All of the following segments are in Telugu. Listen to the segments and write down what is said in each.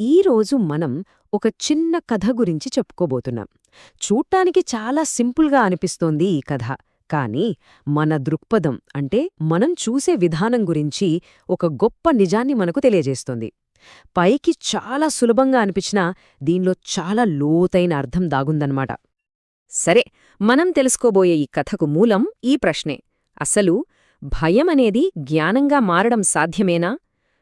ఈరోజు మనం ఒక చిన్న కథ గురించి చెప్పుకోబోతున్నాం. చూడ్డానికి చాలా సింపుల్గా అనిపిస్తోంది ఈ కథ. కానీ మన దృక్పథం అంటే మనం చూసే విధానం గురించి ఒక గొప్ప నిజాన్ని మనకు తెలియజేస్తోంది. పైకి చాలా సులభంగా అనిపించినా దీనిలో చాలా లోతైన అర్థం దాగుందన్నమాట. సరే మనం తెలుసుకోబోయే ఈ కథకు మూలం ఈ ప్రశ్నే. అసలు భయమనేది జ్ఞానంగా మారడం సాధ్యమేనా?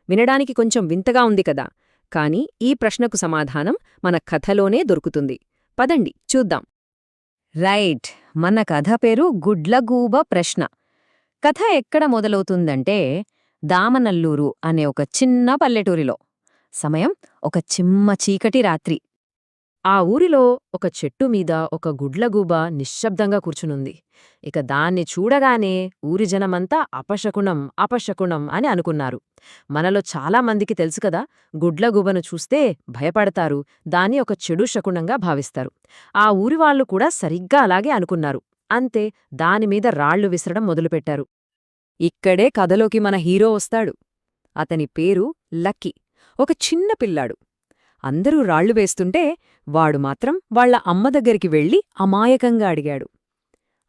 వినడానికి కొంచెం వింతగా ఉంది కదా. కాని ఈ ప్రశ్నకు సమాధానం మన కథలోనే దొరుకుతుంది. పదండి చూద్దాం. రైట్ మన కథ పేరు గుడ్లగూబ ప్రశ్న. కథ ఎక్కడ మొదలవుతుందంటే దామనల్లూరు అనే ఒక చిన్న పల్లెటూరిలో. సమయం ఒక చిమ్మ చీకటి రాత్రి. ఆ ఊరిలో ఒక చెట్టు మీద ఒక గుడ్లగూబ నిశ్శబ్దంగా కూర్చునుంది. ఇక దాన్ని చూడగానే ఊరి జనమంతా అపశకుణం అపశకుణం అని అనుకున్నారు. మనలో చాలా మందికి తెలుసు కదా గుడ్లగూబను చూస్తే భయపడతారు దాన్ని ఒక చెడు శకునంగా భావిస్తారు. ఆ ఊరివాళ్ళు కూడా సరిగ్గా అలాగే అనుకున్నారు. అంతే దానిమీద రాళ్ళు విసరడం మొదలుపెట్టారు. ఇక్కడే కథలోకి మన హీరో వస్తాడు. అతని పేరు లక్కీ. ఒక చిన్న పిల్లాడు. అందరూ రాళ్ళు వేస్తుంటే వాడు మాత్రం వాళ్ళ అమ్మ దగ్గరికి వెళ్ళి అమాయకంగా అడిగాడు.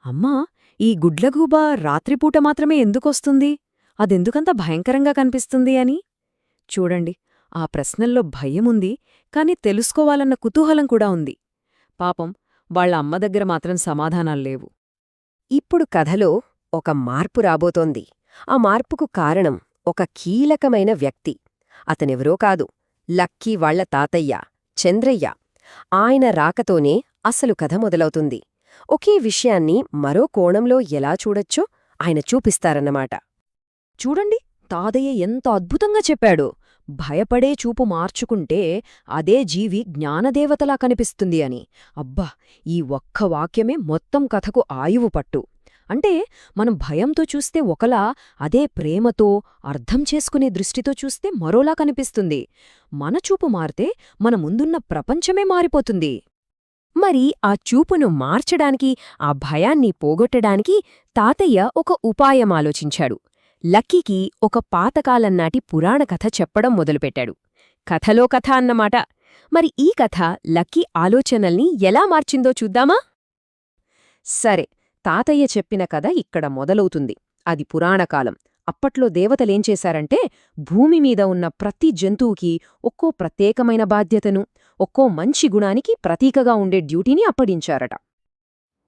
అమ్మా ఈ గుడ్లగూబ రాత్రిపూట మాత్రమే ఎందుకొస్తుంది? అదెందుకంత భయంకరంగా కనిపిస్తుంది అని? చూడండి ఆ ప్రశ్నల్లో భయముంది కాని తెలుసుకోవాలన్న కుతూహలం కూడా ఉంది. పాపం వాళ్ళ అమ్మ దగ్గర మాత్రం సమాధానాలు లేవు. ఇప్పుడు కథలో ఒక మార్పు రాబోతోంది. ఆ మార్పుకు కారణం ఒక కీలకమైన వ్యక్తి. అతనెవరో కాదు లక్కీ వాళ్ళ తాతయ్య చంద్రయ్య. ఆయన రాకతోనే అసలు కథ మొదలవుతుంది. ఒకే విషయాన్ని మరో కోణంలో ఎలా చూడొచ్చో ఆయన చూపిస్తారన్నమాట. చూడండి తాదయ్య ఎంత అద్భుతంగా చెప్పాడు. భయపడే చూపు మార్చుకుంటే అదే జీవి జ్ఞానదేవతలా కనిపిస్తుంది అని. అబ్బా ఈ ఒక్క వాక్యమే మొత్తం కథకు ఆయువు పట్టు. అంటే మనం భయంతో చూస్తే ఒకలా అదే ప్రేమతో అర్థం చేసుకునే దృష్టితో చూస్తే మరోలా కనిపిస్తుంది. మన చూపు మారితే మన ముందున్న ప్రపంచమే మారిపోతుంది. మరి ఆ చూపును మార్చడానికి ఆ భయాన్ని పోగొట్టడానికి తాతయ్య ఒక ఉపాయం ఆలోచించాడు. లక్కీకి ఒక పాతకాలన్నాటి పురాణ కథ చెప్పడం మొదలుపెట్టాడు. కథలో కథ అన్నమాట. మరి ఈ కథ లక్కీ ఆలోచనల్ని ఎలా మార్చిందో చూద్దామా? సరే తాతయ్య చెప్పిన కథ ఇక్కడ మొదలవుతుంది. అది పురాణకాలం అప్పట్లో దేవతలేం చేశారంటే భూమి మీద ఉన్న ప్రతి జంతువుకి ఒక్కో ప్రత్యేకమైన బాధ్యతను ఒక్కో మంచి గుణానికి ప్రతీకగా ఉండే డ్యూటీని అప్పడించారట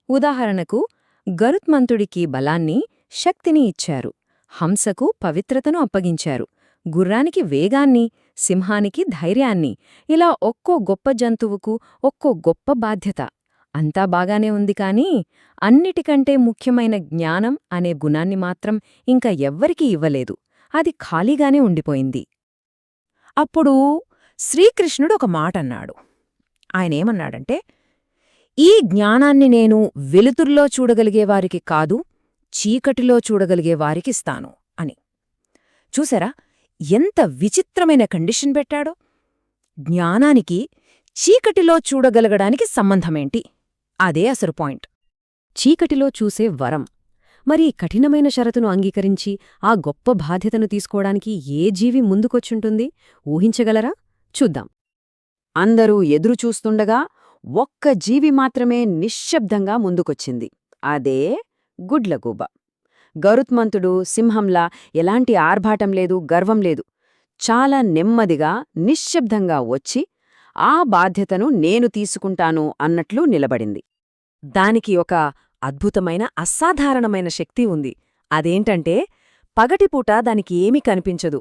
ఉదాహరణకు గరుత్మంతుడికి బలాన్ని శక్తిని ఇచ్చారు. హంసకు పవిత్రతను అప్పగించారు. గుర్రానికి వేగాన్ని సింహానికి ధైర్యాన్ని ఇలా ఒక్కో గొప్ప జంతువుకు ఒక్కో గొప్ప బాధ్యత. అంతా బాగానే ఉంది కానీ అన్నిటికంటే ముఖ్యమైన జ్ఞానం అనే గుణాన్ని మాత్రం ఇంకా ఎవ్వరికీ ఇవ్వలేదు. అది ఖాళీగానే ఉండిపోయింది. అప్పుడు శ్రీకృష్ణుడు ఒక మాటన్నాడు. ఆయనేమన్నాడంటే ఈ జ్ఞానాన్ని నేను వెలుతుర్లో చూడగలిగేవారికి కాదు చీకటిలో చూడగలిగేవారికిస్తాను అని. చూసారా? ఎంత విచిత్రమైన కండిషన్ పెట్టాడో! జ్ఞానానికి చీకటిలో చూడగలగడానికి సంబంధమేంటి? అదే అసలు పాయింట్. చీకటిలో చూసే వరం. మరి కఠినమైన షరతును అంగీకరించి ఆ గొప్ప బాధ్యతను తీసుకోవడానికి ఏ జీవి ముందుకొచ్చుంటుంది? ఊహించగలరా? చూద్దాం. అందరూ ఎదురుచూస్తుండగా ఒక్క జీవి మాత్రమే నిశ్శబ్దంగా ముందుకొచ్చింది. అదే గుడ్లగూబ. గరుత్మంతుడు సింహంలా ఎలాంటి ఆర్భాటం లేదు గర్వం లేదు. చాలా నెమ్మదిగా నిశ్శబ్దంగా వచ్చి ఆ బాధ్యతను నేను తీసుకుంటాను అన్నట్లు నిలబడింది. దానికి ఒక అద్భుతమైన అసాధారణమైన శక్తి ఉంది. అదేంటంటే పగటిపూట దానికి ఏమీ కనిపించదు.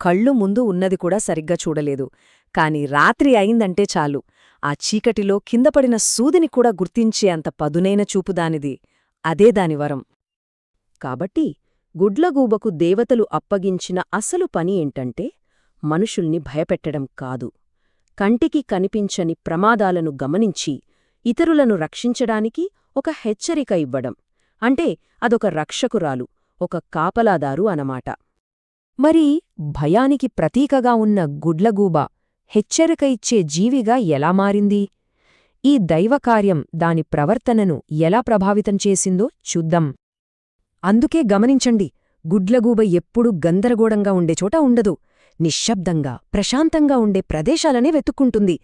కళ్ళు ముందు ఉన్నది కూడా సరిగ్గా చూడలేదు. కాని రాత్రి అయిందంటే చాలు. ఆ చీకటిలో కిందపడిన సూదిని కూడా గుర్తించే అంత పదునైన చూపు దానిది. అదే దాని వరం. కాబట్టి గుడ్లగూబకు దేవతలు అప్పగించిన అసలు పని ఏంటంటే మనుషుల్ని భయపెట్టడం కాదు. కంటికి కనిపించని ప్రమాదాలను గమనించి ఇతరులను రక్షించడానికి ఒక హెచ్చరిక ఇవ్వడం. అంటే అదొక రక్షకురాలు ఒక కాపలాదారు అనమాట మరి భయానికి ప్రతీకగా ఉన్న గుడ్లగూబ హెచ్చరిక ఇచ్చే జీవిగా ఎలా మారింది? ఈ దైవకార్యం దాని ప్రవర్తనను ఎలా ప్రభావితం చేసిందో చూద్దాం. అందుకే గమనించండి గుడ్లగూబ ఎప్పుడూ గందరగోళంగా ఉండే చోట ఉండదు. నిశ్శబ్దంగా ప్రశాంతంగా ఉండే ప్రదేశాలనే వెతుక్కుంటుంది.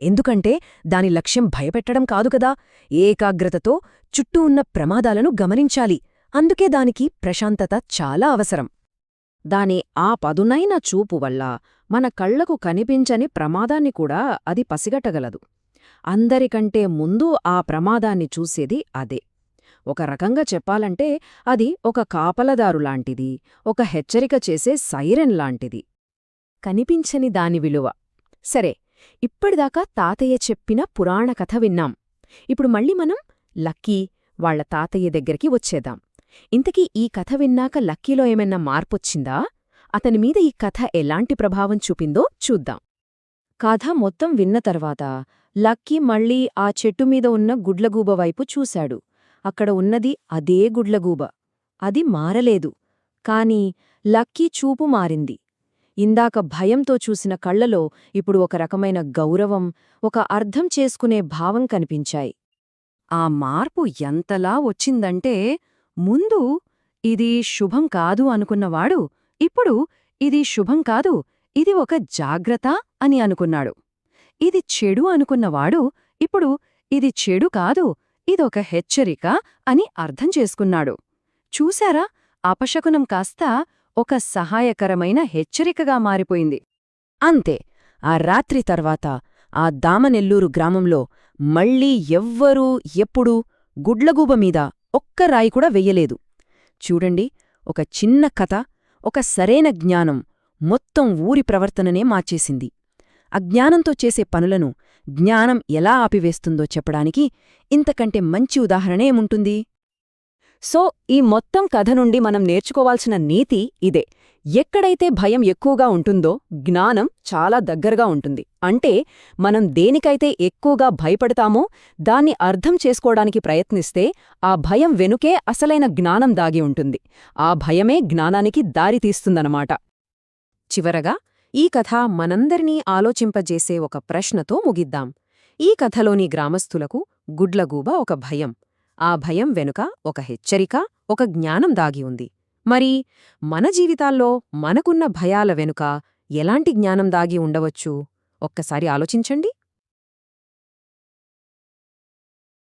ఎందుకంటే దాని లక్ష్యం భయపెట్టడం కాదు కదా. ఏకాగ్రతతో చుట్టూ ఉన్న ప్రమాదాలను గమనించాలి. అందుకే దానికి ప్రశాంతత చాలా అవసరం. దాని ఆ పదునైన చూపు వల్ల మన కళ్ళకు కనిపించని ప్రమాదాన్ని కూడా అది పసిగట్టగలదు. అందరికంటే ముందు ఆ ప్రమాదాన్ని చూసేది అదే. ఒక రకంగా చెప్పాలంటే అది ఒక కాపలదారు లాంటిది ఒక హెచ్చరిక చేసే సైరెన్ లాంటిది. కనిపించని దాని విలువ. సరే ఇప్పటిదాకా తాతయ్య చెప్పిన పురాణ కథ విన్నాం. ఇప్పుడు మళ్ళీ మనం లక్కీ వాళ్ళ తాతయ్య దగ్గరికి వచ్చేదాం ఇంతకీ ఈ కథ విన్నాక లక్కీలో ఏమైనా మార్పొచ్చిందా? అతని మీద ఈ కథ ఎలాంటి ప్రభావం చూపిందో చూద్దాం. కథ మొత్తం విన్న తర్వాత లక్కీ మళ్ళీ ఆ చెట్టు మీద ఉన్న గుడ్లగూబ వైపు చూశాడు. అక్కడ ఉన్నది అదే గుడ్లగూబ. అది మారలేదు. కాని లక్కీ చూపు మారింది. ఇందాక భయంతో చూసిన కళ్ళలో ఇప్పుడు ఒక రకమైన గౌరవం ఒక అర్థం చేసుకునే భావం కనిపించాయి. ఆ మార్పు ఎంతలా వచ్చిందంటే ముందు ఇది శుభం కాదు అనుకున్నవాడు ఇప్పుడు ఇది శుభం కాదు ఇది ఒక జాగ్రత్త అని అనుకున్నాడు. ఇది చెడు అనుకున్నవాడు ఇప్పుడు ఇది చెడు కాదు ఇదొక హెచ్చరిక అని అర్థం చేసుకున్నాడు. చూశారా? అపశకునం కాస్త ఒక సహాయకరమైన హెచ్చరికగా మారిపోయింది. అంతే ఆ రాత్రి తర్వాత ఆ దామనెల్లూరు గ్రామంలో మళ్ళీ ఎవ్వరూ ఎప్పుడూ గుడ్లగూబ మీద ఒక్క రాయి కూడా వెయ్యలేదు. చూడండి ఒక చిన్న కథ ఒక సరైన జ్ఞానం మొత్తం ఊరి ప్రవర్తననే మార్చేసింది. అజ్ఞానంతో చేసే పనులను జ్ఞానం ఎలా ఆపివేస్తుందో చెప్పడానికి ఇంతకంటే మంచి ఉదాహరణ ఏముంటుంది? సో ఈ మొత్తం కథ నుండి మనం నేర్చుకోవాల్సిన నీతి ఇదే. ఎక్కడైతే భయం ఎక్కువగా ఉంటుందో జ్ఞానం చాలా దగ్గరగా ఉంటుంది. అంటే మనం దేనికైతే ఎక్కువగా భయపడతామో దాన్ని అర్థం చేసుకోవడానికి ప్రయత్నిస్తే ఆ భయం వెనుకే అసలైన జ్ఞానం దాగి ఉంటుంది. ఆ భయమే జ్ఞానానికి దారితీస్తుందన్నమాట చివరగా ఈ కథ మనందరినీ ఆలోచింపజేసే ఒక ప్రశ్నతో ముగిద్దాం. ఈ కథలోని గ్రామస్థులకు గుడ్లగూబ ఒక భయం. ఆ భయం వెనుక ఒక హెచ్చరిక ఒక జ్ఞానం దాగి ఉంది. మరి మన జీవితాల్లో మనకున్న భయాల వెనుక ఎలాంటి జ్ఞానం దాగి ఉండవచ్చు? ఒక్కసారి ఆలోచించండి.